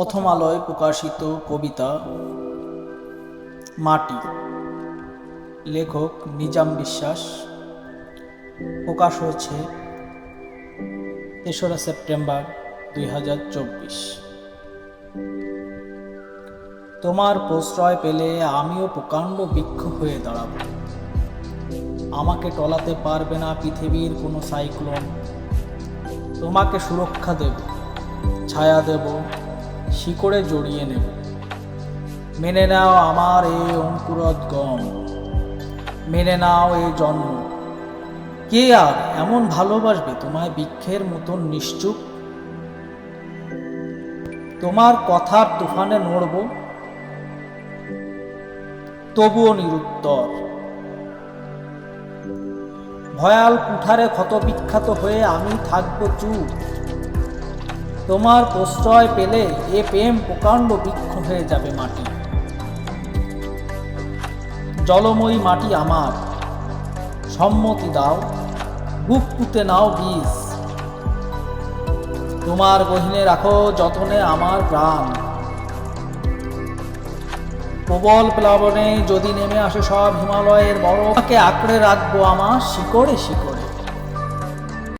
প্রথম আলোয় প্রকাশিত কবিতা মাটি। লেখক নিজাম বিশ্বাস। প্রকাশ হয়েছে তেসরা সেপ্টেম্বর দুই হাজার চব্বিশ। তোমার প্রশ্রয় পেলে আমিও প্রকাণ্ড বৃক্ষ হয়ে দাঁড়াব। আমাকে টলাতে পারবে না পৃথিবীর কোনো সাইক্লোন। তোমাকে সুরক্ষা দেব, ছায়া দেব শিকড়ে জড়িয়ে নেব। মেনে নাও আমার এই অঙ্কুরোদ্গম। মেনে নাও এই জন্ম। কে আর এমন ভালোবাসবে তোমায় বৃক্ষের মতন নিশ্চুপ? তোমার কথার তুফানে নড়ব। তবুও নিরুত্তর। ভয়াল কুঠারে ক্ষতবিখ্যাত হয়ে আমি থাকব চুপ। তোমার প্রশ্রয় পেলে এ প্রেম প্রকাণ্ড বৃক্ষ হয়ে যাবে মাটি। জলময়ী মাটি আমার, সম্মতি দাও, বুক পুঁতে নাও বীজ। তোমার গহিনে রাখো যতনে আমার প্রাণ। প্রবল প্লাবনে যদি নেমে আসে সব হিমালয়ের বরফকে আঁকড়ে রাখব আমার শিকড়ে শিকড়ে।